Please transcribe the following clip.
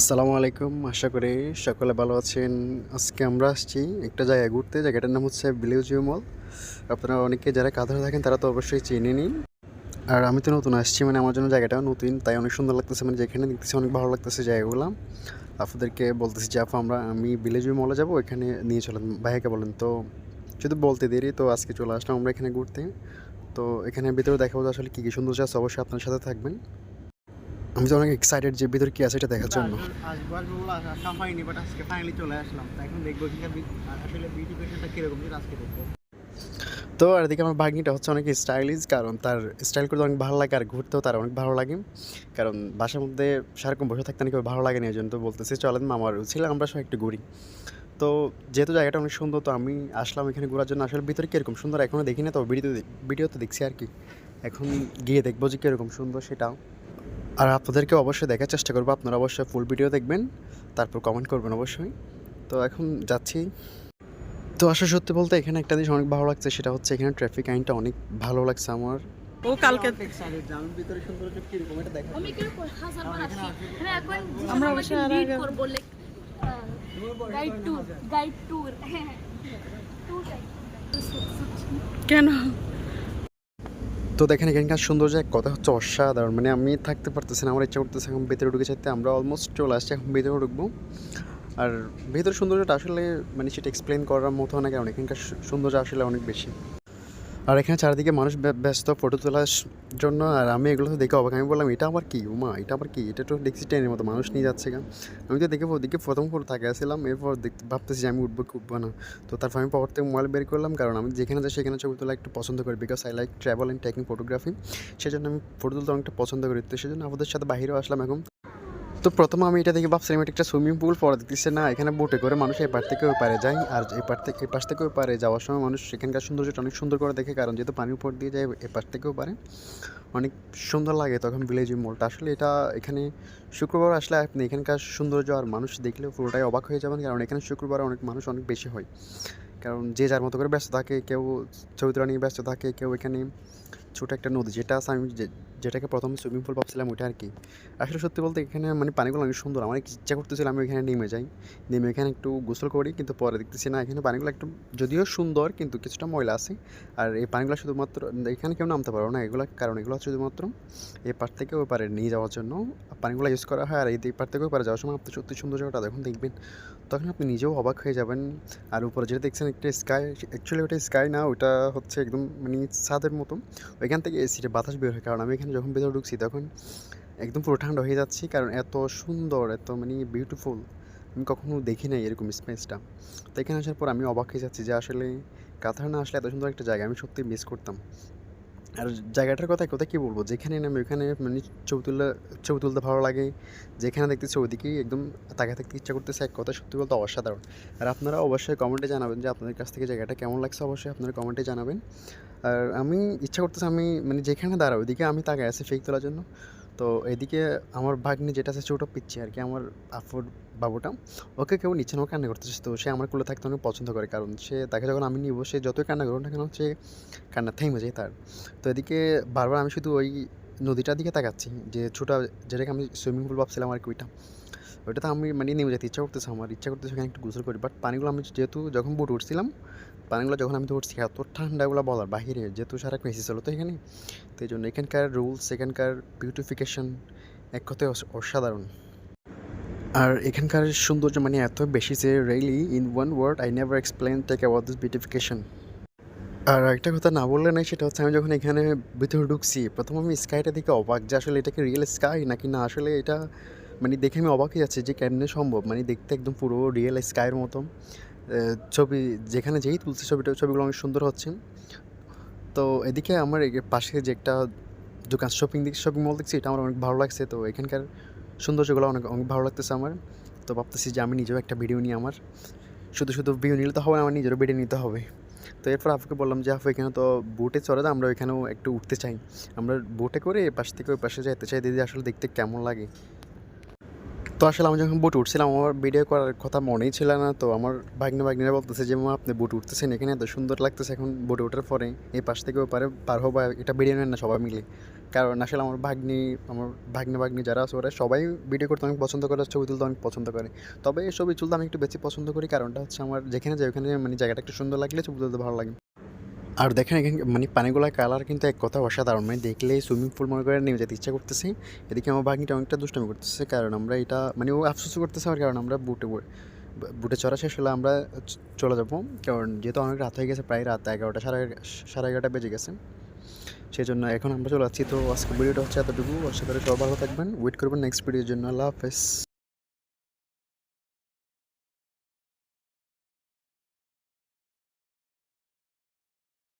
আসসালামু আলাইকুম। আশা করি সকলে ভালো আছেন। আজকে আমরা আসছি একটা জায়গায় ঘুরতে। জায়গাটার নাম হচ্ছে বিলিউজিও মল আপনারা অনেকে যারা কাঁধারে থাকেন, তারা তো অবশ্যই চিনে নিন। আর আমি তো নতুন আসছি মানে আমার জন্য জায়গাটাও নতুন, তাই অনেক সুন্দর লাগতেছে মানে যেখানে দেখতেছি অনেক ভালো লাগতেছে জায়গাগুলো। আপনাদেরকে বলতেছি যে, আপু, আমরা, আমি বিলেজুই মলে যাব, এখানে নিয়ে চলেন। ভাইয়াকে বলেন, তো যদি বলতে দেরি, তো আজকে চলে আসলাম আমরা এখানে ঘুরতে। তো এখানে ভিতরে দেখাবো আসলে কী কী সুন্দর আছে, অবশ্যই আপনার সাথে থাকবেন। আমি তো অনেক এক্সাইটেড যে ভিতরে কী আছে এটা দেখার জন্য। আসব আসব বলে আসা আসা হয়নি বাট আজকে ফাইনালি চলে আসলাম। তো এখন দেখব আসলে বিউটি পেশেন্টটা কীরকম যেটা আজকে দেখব। তো আর এদিকে আমার ভাগ্নিটা হচ্ছে অনেক স্টাইলিশ কারণ তার স্টাইল করতে অনেক ভালো লাগে আর ঘুরতেও তার অনেক ভালো লাগে। কারণ বাসার মধ্যে সারাক্ষণ বসে থাকতে নাকি ভালো লাগে না এই জন্য তো বলতেছে চলেন মামার ছিল আমরা সব একটু ঘুরি। তো যেহেতু জায়গাটা অনেক সুন্দর তো আমি আসলাম এখানে ঘোরার জন্য। আসলে ভিতরে কীরকম সুন্দর এখনও দেখি না তো ভিডিও ভিডিও তো দেখছি আর কি। এখন গিয়ে দেখব যে কীরকম সুন্দর সেটাও। আর আপনাদেরকে অবশ্যই দেখার চেষ্টা করব। আপনারা অবশ্যই ফুল ভিডিও দেখবেন তারপর কমেন্ট করবেন অবশ্যই। তো এখন যাচ্ছি। তো আসলে সত্যি বলতে এখানে একটা জিনিস অনেক ভালো লাগছে সেটা হচ্ছে এখানে ট্রাফিক আইনটা অনেক ভালো লাগছে আমার। ও কালকে ভিতরে সৌন্দর্য এটা দেখা আমি আসি হ্যাঁ এখন আমরা আমরা অবশ্যই আর আগে- করব like guide tour guide tour হ্যাঁ ট্যুর কেন? তো দেখেন, এখানকার সৌন্দর্য এক কথা হচ্ছে অসাধারণ। মানে আমি থাকতে পারতেছি না, আমার ইচ্ছা করতেছে এখন ভেতরে ঢুকে চাইতে। আমরা অলমোস্ট চলে আসছি, এখন ভেতরে ঢুকবো। আর ভেতরের সৌন্দর্যটা আসলে মানে সেটা এক্সপ্লেন করার মতো না, কারণ এখানকার সৌন্দর্য আসলে অনেক বেশি। আর এখানে চারিদিকে মানুষ ব্য- ব্যস্ত ফটো তোলার জন্য, আর আমি এগুলো তো দেখে অবাক। আমি বললাম, এটা আবার কি? উমা, এটা আবার কি? এটা তো দেখছি ট্রেনের মতো, মানুষ নিয়ে যাচ্ছে গা আমি তো দেখে ওদিকে প্রথম ফটো থাকে আসছিলাম, এরপর দেখতে ভাবতেছি যে আমি উঠবো উঠবো না। তো তারপর আমি পর থেকে মোবাইল বের করলাম, কারণ আমি যেখানে যাই সেখানে ছবি তোলা একটু পছন্দ করি because I like travel and taking photography সেজন্য আমি ফটো তুলতে অনেকটা পছন্দ করি। তো সেজন্য আমাদের সাথে বাইরেও আসলাম এখন। তো প্রথমে আমি এটা দেখে ভাবছিলাম, এটা একটা সুইমিং পুল পরে দেখতেছে না, এখানে বোটে করে মানুষ এই পার থেকে ওই পারে যায়। আর এই পার থেকে এই পাশ থেকে ওই পারে যাওয়ার সময় মানুষ সেখানকার সৌন্দর্যটা অনেক সুন্দর করে দেখে, কারণ যেহেতু পানির উপর দিয়ে যায় এই পাশ থেকেও পারে অনেক সুন্দর লাগে তখন ভিলেজ মলটা আসলে এটা এখানে শুক্রবার আসলে আপনি এখানকার সৌন্দর্য আর মানুষ দেখলে পুরোটাই অবাক হয়ে যাবেন, কারণ এখানে শুক্রবার অনেক মানুষ অনেক বেশি হয়। কারণ যে যার মতো করে ব্যস্ত থাকে, কেউ ছবি তোলা নিয়ে ব্যস্ত থাকে, কেউ এখানে ছোটো একটা নদী, যেটা আছে আমি যেটাকে প্রথমে সুইমিং পুল ভাবছিলাম ওইটা আর কি। আসলে সত্যি বলতে এখানে মানে পানিগুলো অনেক সুন্দর, আমার ইচ্ছা করতেছিল আমি এখানে নেমে যাই। নেমে এখানে একটু গোসল করি, কিন্তু পরে দেখতেছি না, এখানে পানিগুলো একটু যদিও সুন্দর, কিন্তু কিছুটা ময়লা আছে। আর এই পানিগুলো শুধুমাত্র, এখানে কেউ নামতে পারো না, এগুলো কারণ এগুলো শুধুমাত্র এই পার থেকে ওই পারে নিয়ে যাওয়ার জন্য পানিগুলো ইউজ করা হয়। আর এই পার থেকে ওই পারে যাওয়ার সময় আপনি সত্যি সৌন্দর্যটা যখন দেখবেন, তখন আপনি নিজেও অবাক হয়ে যাবেন। আর উপরে যেটা দেখছেন একটা স্কাই অ্যাকচুয়ালি ওটা স্কাই না ওটা হচ্ছে একদম মানে ছাদের মতো। ওইখান থেকে এসিটা বাতাস বের হয়। কারণ আমি এখানে যখন ভেতরে ঢুকছি তখন একদম পুরো ঠান্ডা হয়ে যাচ্ছি। কারণ এত সুন্দর, এত মানে বিউটিফুল আমি কখনো দেখি নাই এরকম স্পেসটা তো এখানে আসার পর আমি অবাক হয়ে যাচ্ছি যে আসলে কাতার না আসলে এত সুন্দর একটা জায়গা আমি সত্যি মিস করতাম। আর জায়গাটার কথা কথা কী বলব? যেখানে নামে ওইখানে মানে ছবি তুললে, ছবি তুলতে ভালো লাগে। যেখানে দেখতেছি ওইদিকেই একদম তাকে থাকতে ইচ্ছা করতেছে। এক কথা সত্যি বলতে অসাধারণ। আর আপনারা অবশ্যই কমেন্টে জানাবেন যে আপনাদের কাছ থেকে জায়গাটা কেমন লাগছে। অবশ্যই আপনারা কমেন্টে জানাবেন। আর আমি ইচ্ছা করতেছে আমি মানে যেখানে দাঁড়াবো ওইদিকে আমি তাকে আছি ফেক তোলার জন্য। তো এদিকে আমার ভাগ্নি যেটা আছে ছোটো পিচ্ছি আর কি, আমার আফুর বাবুটা। ওকে কেউ নিচ্ছে না, ও কান্না করতেছে। তো সে আমার কোলে থাকতে অনেক পছন্দ করে, কারণ সে তাকে যখন আমি নিব, সে যতই কান্না করুন না কেন, সে কান্না থেমে যায় তার। তো এদিকে বারবার আমি শুধু ওই নদীটার দিকে তাকাচ্ছি, যে ছোটো, যেটাকে আমি সুইমিং পুল ভাবছিলাম আর কি ওইটা। ওইটাতে আমি মানে নেমে যেতে ইচ্ছা করতেছে, আমার ইচ্ছা করতেছে ওখানে একটু গোসল করি বাট পানিগুলো আমি যেহেতু যখন বুট উঠছিলাম পানিগুলো যখন আমি ধরছি, এত ঠান্ডাগুলো বলার বাহিরে, যেহেতু সারা এসি ছিল তো এখানে তো এই জন্য এখানকার রুলস এখানকার বিউটিফিকেশন এক কথায় অসাধারণ। আর এখানকার সৌন্দর্য মানে এত বেশি যে really in one word I never explain take about this beautification আর একটা কথা না বললে নাই, সেটা হচ্ছে আমি যখন এখানে ভিতরে ঢুকছি, প্রথম আমি স্কাইটা দেখে অবাক যে, আসলে এটা কি রিয়েল স্কাই নাকি না? আসলে এটা মানে দেখে আমি অবাকই যাচ্ছি যে, কেমনে সম্ভব? মানে দেখতে একদম পুরো রিয়েল স্কাইয়ের মতো ছবি, যেখানে যেই তুলছে ছবিটা, ছবিগুলো অনেক সুন্দর হচ্ছে। তো এদিকে আমার পাশে যে একটা দোকান শপিং দিক শপিং মল দেখছি, এটা আমার অনেক ভালো লাগছে। তো এখানকার সৌন্দর্যগুলো অনেক অনেক ভালো লাগতেছে আমার। তো ভাবতেছি যে আমি নিজেও একটা ভিডিও নিই আমার। শুধু শুধু ভিডিও নিলে তো হবে, আমার নিজেরও ভিডিও নিতে হবে। তো এরপর আপুকে বললাম যে আপু এখানে তো বোটে চড়ে, আমরা ওইখানেও একটু উঠতে চাই। আমরা বোটে করে এ পাশ থেকে ওই পাশে যাইতে চাই দিদি আসলে দেখতে কেমন লাগে। তো আসলে আমি যখন বুট উঠছিলাম, আমার ভিডিও করার কথা মনেই ছিল না। তো আমার ভাগ্নে ভাগ্নিরা বলতেছে যে, মা, আপনি বুট উঠতেছেন এখানে? এত সুন্দর লাগতেছে এখন বুটে ওঠার পরে। এই পাশ থেকে ওপারে পার হবা এটা ভিডিও নেন না সবাই মিলে। কারণ আসলে আমার ভাগ্নি, আমার ভাগ্নে ভাগ্নি যারা আছে, ওরা সবাই ভিডিও করতে অনেক পছন্দ করে ছবি তুলতে অনেক পছন্দ করে। তবে এই ছবি তুলতে আমি একটু বেশি পছন্দ করি, কারণটা হচ্ছে আমার যেখানে যাই, ওখানে মানে জায়গাটা একটু সুন্দর লাগলে ছবি তুলতে ভালো লাগে। আর দেখেন এখানে মানে পানিগুলোর কালার কিন্তু এক কথা অসাধারণ। মানে দেখলেই সুইমিং পুল মনে করে নেমে যেতে ইচ্ছা করতেছে। এদিকে আমার ভাগ্নিটা অনেকটা দুষ্টামি করতেছে, কারণ আমরা এটা মানে ও আফসোস করতেছে আর কারণ আমরা বুটে বুটে চড়া শেষ হলে আমরা চলে যাব। কারণ যেহেতু অনেক রাত হয়ে গেছে, প্রায় রাত এগারোটা, সাড়ে সাড়ে এগারোটা বেজে গেছে। সেই জন্য এখন আমরা চলে যাচ্ছি। তো আজকে ভিডিওটা হচ্ছে এতটুকু। আশা করি ভালো থাকবেন। ওয়েট করবেন নেক্সট ভিডিওর জন্য। আল্লাহ হাফেজ।